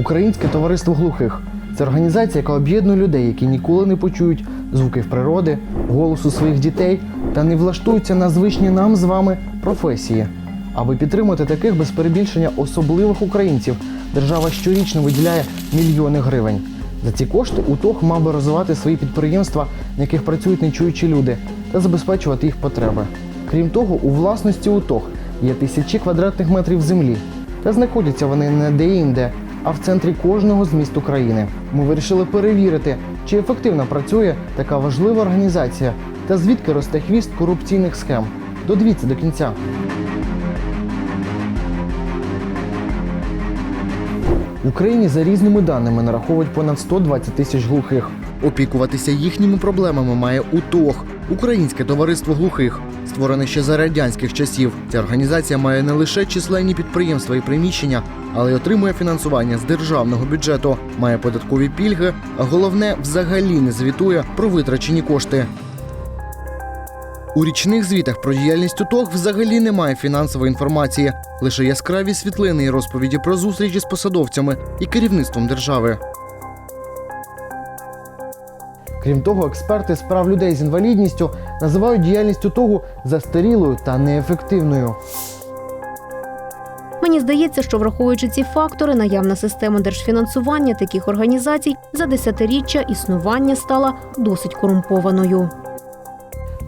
Українське товариство глухих це організація, яка об'єднує людей, які ніколи не почують звуків природи, голосу своїх дітей та не влаштуються на звичні нам з вами професії. Аби підтримати таких без перебільшення особливих українців, держава щорічно виділяє мільйони гривень. За ці кошти УТОГ мав би розвивати свої підприємства, на яких працюють нечуючі люди, та забезпечувати їх потреби. Крім того, у власності УТОГ є тисячі квадратних метрів землі, та знаходяться вони не де-інде, а в центрі кожного з міст України. Ми вирішили перевірити, чи ефективно працює така важлива організація та звідки росте хвіст корупційних схем. Додивіться до кінця. В Україні за різними даними нараховують понад 120 тисяч глухих. Опікуватися їхніми проблемами має УТОГ Українське товариство глухих, створене ще за радянських часів. Ця організація має не лише численні підприємства і приміщення, але й отримує фінансування з державного бюджету, має податкові пільги, а головне взагалі не звітує про витрачені кошти. У річних звітах про діяльність УТОГ взагалі немає фінансової інформації, лише яскраві світлини і розповіді про зустрічі з посадовцями і керівництвом держави. Крім того, експерти з прав людей з інвалідністю називають діяльність УТОГу застарілою та неефективною. Здається, що враховуючи ці фактори, наявна система держфінансування таких організацій за десятиріччя існування стала досить корумпованою.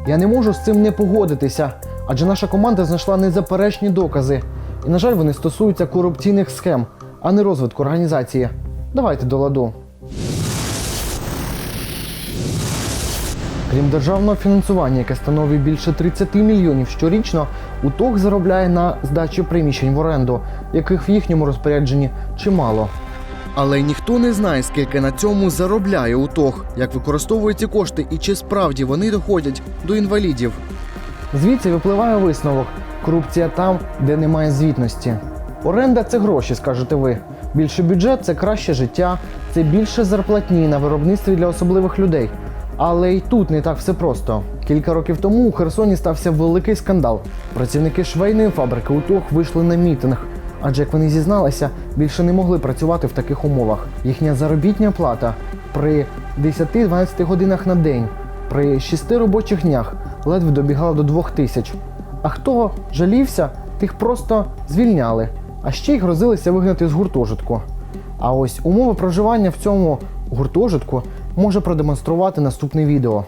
Я не можу з цим не погодитися, адже наша команда знайшла незаперечні докази. І, на жаль, вони стосуються корупційних схем, а не розвитку організації. Давайте до ладу. Крім державного фінансування, яке становить більше 30 мільйонів щорічно, УТОГ заробляє на здачі приміщень в оренду, яких в їхньому розпорядженні чимало. Але ніхто не знає, скільки на цьому заробляє УТОГ, як використовують ці кошти і чи справді вони доходять до інвалідів. Звідси випливає висновок: корупція там, де немає звітності. Оренда це гроші, скажете ви. Більше бюджет це краще життя, це більше зарплатні на виробництві для особливих людей. Але й тут не так все просто. Кілька років тому у Херсоні стався великий скандал. Працівники швейної фабрики УТОГ вийшли на мітинг. Адже як вони зізналися, більше не могли працювати в таких умовах. Їхня заробітня плата при 10-12 годинах на день, при 6 робочих днях ледве добігала до 2 тисяч. А хто жалівся, тих просто звільняли, а ще й грозилися вигнати з гуртожитку. А ось умови проживання в цьому гуртожитку може продемонструвати наступне відео.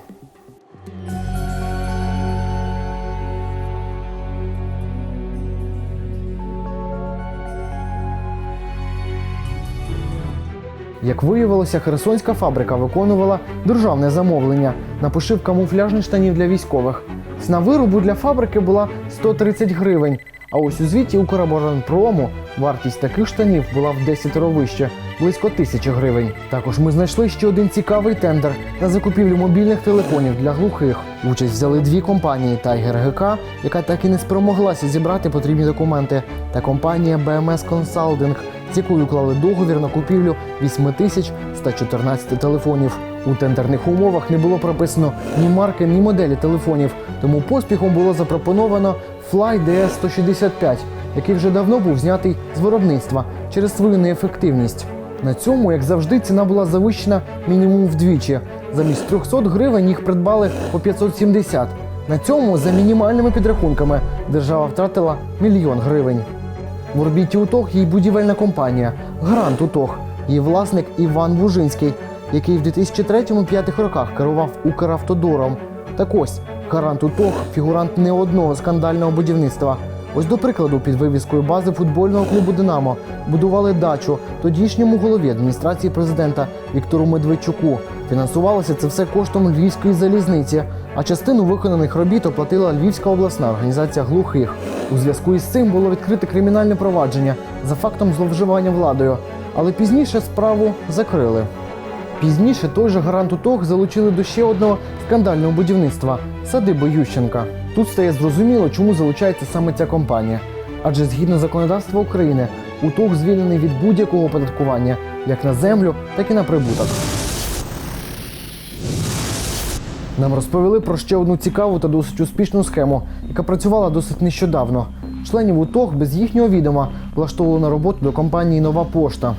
Як виявилося, херсонська фабрика виконувала державне замовлення на пошив камуфляжних штанів для військових. Ціна виробу для фабрики була 130 гривень. А ось у звіті Укроборонпрому вартість таких штанів була в 10 вище близько тисячі гривень. Також ми знайшли ще один цікавий тендер на закупівлю мобільних телефонів для глухих. Участь взяли дві компанії Tiger GK, яка так і не спромоглася зібрати потрібні документи, та компанія BMS Consulting, з якою уклали договір на купівлю 8114 телефонів. У тендерних умовах не було прописано ні марки, ні моделі телефонів, тому поспіхом було запропоновано Fly DS-165, який вже давно був знятий з виробництва через свою неефективність. На цьому, як завжди, ціна була завищена мінімум вдвічі. Замість 300 гривень їх придбали по 570. На цьому, за мінімальними підрахунками, держава втратила мільйон гривень. В орбіті УТОГ є будівельна компанія Грант УТОГ. Її власник Іван Бужинський, який в 2003-2005 роках керував Укравтодором. Так ось гарант УТОГ фігурант не одного скандального будівництва. Ось до прикладу, під вивіскою бази футбольного клубу Динамо будували дачу тодішньому голові адміністрації президента Віктору Медведчуку. Фінансувалося це все коштом львівської залізниці, а частину виконаних робіт оплатила Львівська обласна організація глухих. У зв'язку із цим було відкрите кримінальне провадження за фактом зловживання владою, але пізніше справу закрили. Пізніше той же гарант УТОГ залучили до ще одного скандального будівництва садиби Ющенка. Тут стає зрозуміло, чому залучається саме ця компанія. Адже згідно законодавства України, УТОГ звільнений від будь-якого оподаткування як на землю, так і на прибуток. Нам розповіли про ще одну цікаву та досить успішну схему, яка працювала досить нещодавно. Членів УТОГ без їхнього відома влаштовували на роботу до компанії Нова пошта.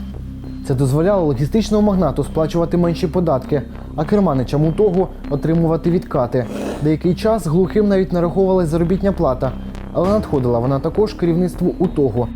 Це дозволяло логістичному магнату сплачувати менші податки, а керманичам у того отримувати відкати. Деякий час глухим навіть нараховувалась заробітня плата, але надходила вона також керівництву у того.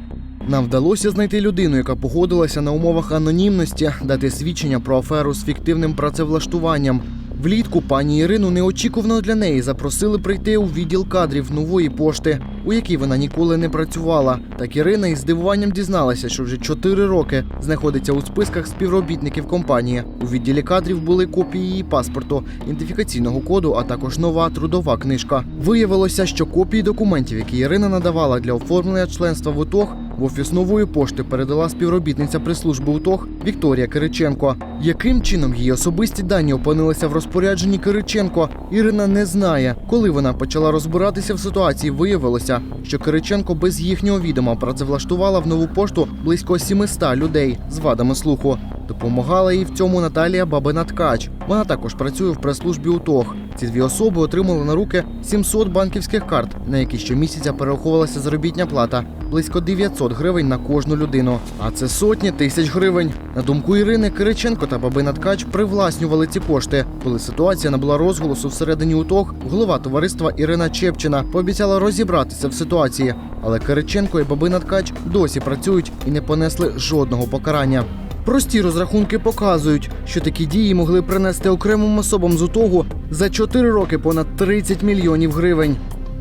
Нам вдалося знайти людину, яка погодилася на умовах анонімності дати свідчення про аферу з фіктивним працевлаштуванням. Влітку пані Ірину неочікувано для неї запросили прийти у відділ кадрів нової пошти, у якій вона ніколи не працювала. Так Ірина із здивуванням дізналася, що вже 4 роки знаходиться у списках співробітників компанії. У відділі кадрів були копії її паспорту, ідентифікаційного коду, а також нова трудова книжка. Виявилося, що копії документів, які Ірина надавала для оформлення членства в УТОГ, в офіс нової пошти передала співробітниця прес-служби УТОГ Вікторія Кириченко. Яким чином її особисті дані опинилися в розпорядженні Кириченко, Ірина не знає. Коли вона почала розбиратися в ситуації, виявилося, що Кириченко без їхнього відома працевлаштувала в нову пошту близько 700 людей з вадами слуху. Допомагала їй в цьому Наталія Бабина Ткач. Вона також працює в прес-службі УТОГ. Ці дві особи отримали на руки 700 банківських карт, на які щомісяця перераховувалася заробітня плата близько 900 гривень на кожну людину. А це сотні тисяч гривень. На думку Ірини Кириченко та Бабина Ткач привласнювали ці кошти. Коли ситуація набула розголосу всередині УТОГ, голова товариства Ірина Чепчина пообіцяла розібратися в ситуації. Але Кириченко і Бабина Ткач досі працюють і не понесли жодного покарання. Прості розрахунки показують, що такі дії могли принести окремим особам з УТОГу за 4 роки понад 30 мільйонів гривень.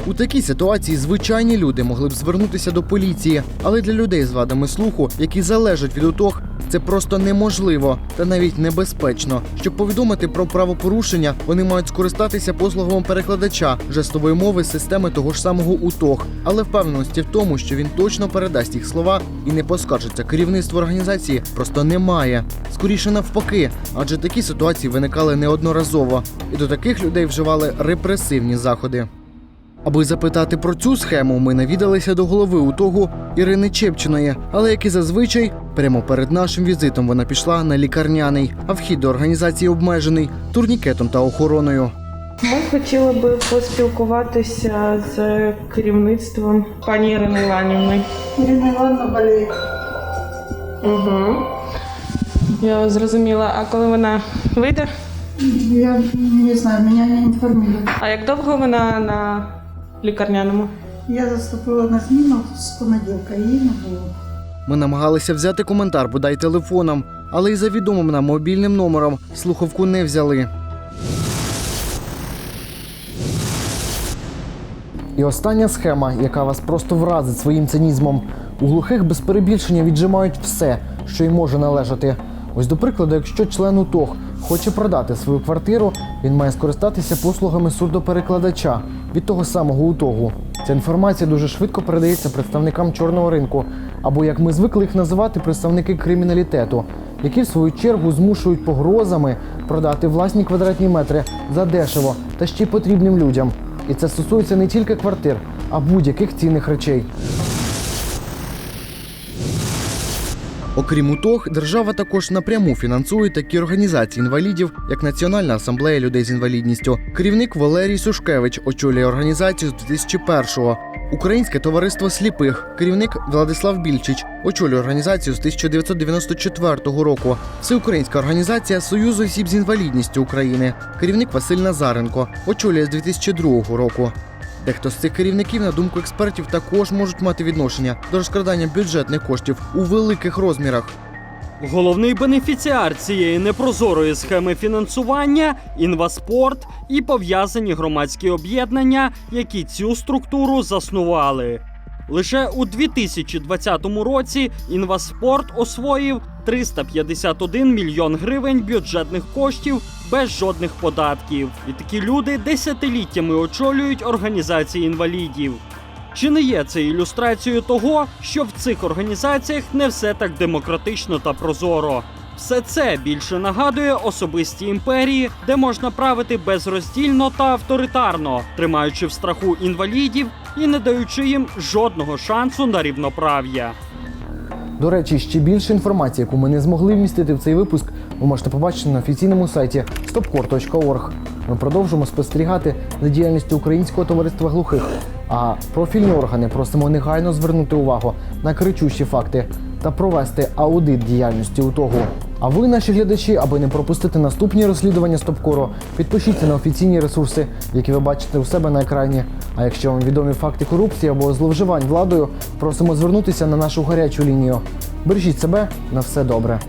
У такій ситуації звичайні люди могли б звернутися до поліції, але для людей з вадами слуху, які залежать від утог, це просто неможливо та навіть небезпечно. Щоб повідомити про правопорушення, вони мають скористатися послугами перекладача жестової мови системи того ж самого УТОГ, але впевненості в тому, що він точно передасть їх слова і не поскаржиться керівництву організації, просто немає. Скоріше навпаки, адже такі ситуації виникали неодноразово, і до таких людей вживали репресивні заходи. Аби запитати про цю схему, ми навідалися до голови УТОГу Ірини Чепчиної, але як і зазвичай, прямо перед нашим візитом вона пішла на лікарняний, а вхід до організації обмежений турнікетом та охороною. Ми хотіли би поспілкуватися з керівництвом пані Ірини Іванівни. Ирина Ивановна болеет. Угу. Я зрозуміла. А коли вона вийде? Я не знаю, меня не информируют. А як довго вона на лікарняному? Я заступила на зміну з понеділка, її не було. Ми намагалися взяти коментар бодай телефоном, але й за відомим нам мобільним номером слухавку не взяли. І остання схема, яка вас просто вразить своїм цинізмом. У глухих без перебільшення віджимають все, що й може належати. Ось до прикладу, якщо член УТОГ хоче продати свою квартиру, він має скористатися послугами сурдоперекладача від того самого УТОГу. Ця інформація дуже швидко передається представникам чорного ринку, або як ми звикли їх називати, представники криміналітету, які в свою чергу змушують погрозами продати власні квадратні метри за дешево та ще й потрібним людям. І це стосується не тільки квартир, а будь-яких цінних речей. Окрім УТОГ, держава також напряму фінансує такі організації інвалідів, як Національна асамблея людей з інвалідністю. Керівник Валерій Сушкевич очолює організацію з 2001-го. Українське товариство сліпих, керівник Владислав Більчич, очолює організацію з 1994 року. Всеукраїнська організація Союзу осіб з інвалідністю України, керівник Василь Назаренко, очолює з 2002 року. Дехто з цих керівників, на думку експертів, також можуть мати відношення до розкрадання бюджетних коштів у великих розмірах. Головний бенефіціар цієї непрозорої схеми фінансування інваспорт і пов'язані громадські об'єднання, які цю структуру заснували. Лише у 2020 році інваспорт освоїв 351 мільйон гривень бюджетних коштів без жодних податків. І такі люди десятиліттями очолюють організації інвалідів. Чи не є це ілюстрацією того, що в цих організаціях не все так демократично та прозоро? Все це більше нагадує особисті імперії, де можна правити безроздільно та авторитарно, тримаючи в страху інвалідів і не даючи їм жодного шансу на рівноправ'я. До речі, ще більше інформації, яку ми не змогли вмістити в цей випуск, ви можете побачити на офіційному сайті stopcore.org. Ми продовжуємо спостерігати за діяльністю Українського товариства глухих. А профільні органи просимо негайно звернути увагу на кричущі факти. та провести аудит діяльності УТОГу. А ви, наші глядачі, аби не пропустити наступні розслідування Стопкору, підпишіться на офіційні ресурси, які ви бачите у себе на екрані. А якщо вам відомі факти корупції або зловживань владою, просимо звернутися на нашу гарячу лінію. Бережіть себе на все добре.